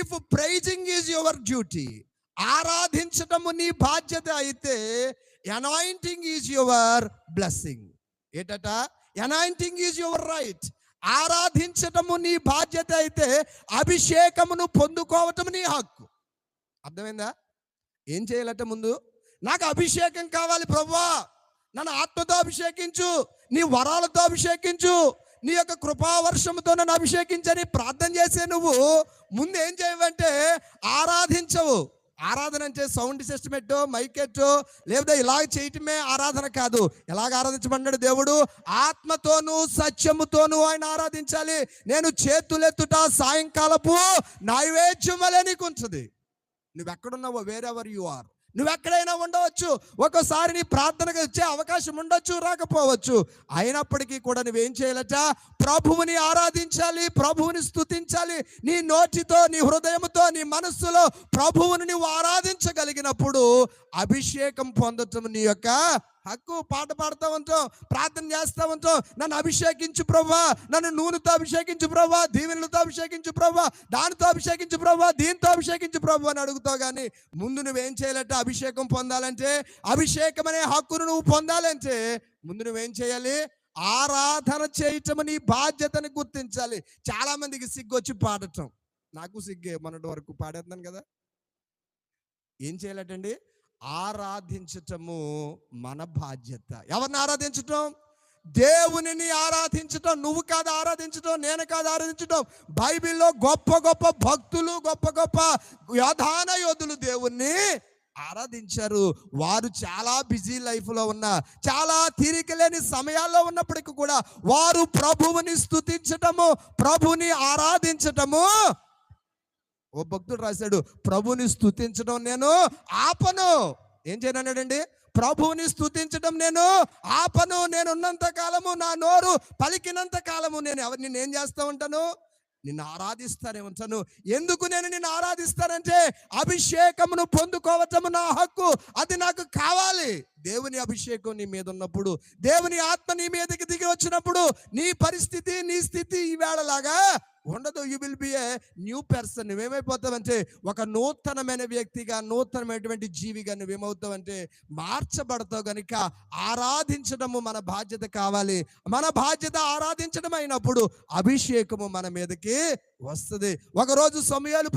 If praising is your duty ఆరాధించటము నీ బాధ్యత అయితే అనాయింటింగ్ ఈజ్ యువర్ బ్లెస్సింగ్ ఏటట? అనాయింటింగ్ ఈజ్ యువర్ రైట్ ఆరాధించటము నీ బాధ్యత అయితే అభిషేకమును పొందుకోవటం నీ హక్కు. అర్థమైందా? ఏం చేయాలట ముందు? నాకు అభిషేకం కావాలి ప్రవ్వా. నన్ను ఆత్మతో అభిషేకించు. నీ వరాలతో అభిషేకించు. నీ యొక్క కృపావర్షముతో నన్ను అభిషేకించని ప్రార్థన చేసే నువ్వు ముందు ఏం చేయవంటే ఆరాధించవు. ఆరాధన అంటే సౌండ్ సిస్టమ్ ఎట్టో మైక్ ఎట్టో లేకపోతే ఇలాగ చేయటమే ఆరాధన కాదు. ఎలాగ ఆరాధించమన్నాడు దేవుడు? ఆత్మతోనూ సత్యముతోనూ ఆయన ఆరాధించాలి. నేను చేతులెత్తుట సాయంకాలపు నైవేద్యం వలె నీకు నువ్వెక్కడున్నావో నువ్వు వేరెవర్ యు ఆర్ నువ్వు ఎక్కడైనా ఉండవచ్చు. ఒక్కోసారి నీ ప్రార్థనకు వచ్చే అవకాశం ఉండొచ్చు రాకపోవచ్చు. అయినప్పటికీ కూడా నువ్వేం చేయాలట ప్రభువుని ఆరాధించాలి ప్రభువుని ఆరాధించాలి. నీ నోటితో నీ హృదయంతో నీ మనస్సులో ప్రభువుని నువ్వు ఆరాధించగలిగినప్పుడు అభిషేకం పొందటం నీ యొక్క హక్కు. పాట పాడుతూ ఉంటాం ప్రార్థన చేస్తూ ఉంటాం. నన్ను అభిషేకించు ప్రభా నన్ను నూనెతో అభిషేకించు ప్రభా దీవెనలతో అభిషేకించు ప్రభా దానితో అభిషేకించు ప్రభా దీంతో అభిషేకించు ప్రభు అని అడుగుతావు కానీ ముందు నువ్వేం చేయాలంటే అభిషేకం పొందాలంటే అభిషేకం అనే హక్కును నువ్వు పొందాలంటే ముందు నువ్వేం చేయాలి? ఆరాధన చేయటం నీ బాధ్యతని గుర్తించాలి. చాలా మందికి సిగ్గు వచ్చి పాడటం. నాకు సిగ్గే మొన్నటి వరకు పాడేస్తున్నాను కదా. ఏం చేయాలటండి? ఆరాధించటము మన బాధ్యత. ఎవరిని ఆరాధించటం? దేవునిని ఆరాధించటం. నువ్వు కాదు ఆరాధించటం నేను కాదు ఆరాధించటం. బైబిల్లో గొప్ప గొప్ప భక్తులు గొప్ప గొప్ప యోధాన యోధులు దేవుణ్ణి ఆరాధించారు. వారు చాలా బిజీ లైఫ్లో ఉన్న చాలా తీరిక లేని సమయాల్లో ఉన్నప్పటికీ కూడా వారు ప్రభువుని స్థుతించటము ప్రభుని ఆరాధించటము. ఓ భక్తుడు రాశాడు ప్రభుని స్థుతించడం నేను ఆపను. ఏం చేయనన్నాడండి ప్రభువుని స్థుతించడం నేను ఆపను. నేనున్నంత కాలము నా నోరు పలికినంత కాలము నేను ఎవరిని నేను చేస్తూ ఉంటాను? నిన్ను ఆరాధిస్తానే ఉంటాను ఎందుకు నేను నిన్ను ఆరాధిస్తానంటే అభిషేకమును పొందుకోవటము నా హక్కు. అది నాకు కావాలి. దేవుని అభిషేకం నీ మీద ఉన్నప్పుడు దేవుని ఆత్మ నీ మీదకి దిగి వచ్చినప్పుడు నీ పరిస్థితి నీ స్థితి ఈవేళలాగా ఉండదు. You will be a new person నువ్వేమైపోతావంటే ఒక నూతనమైన వ్యక్తిగా నూతనమైనటువంటి జీవిగా నువ్వేమవుతావంటే మార్చబడతావు కనుక ఆరాధించడము మన బాధ్యత కావాలి. మన బాధ్యత ఆరాధించడం అయినప్పుడు అభిషేకము మన మీదకి వస్తుంది. ఒకరోజు సమయాలు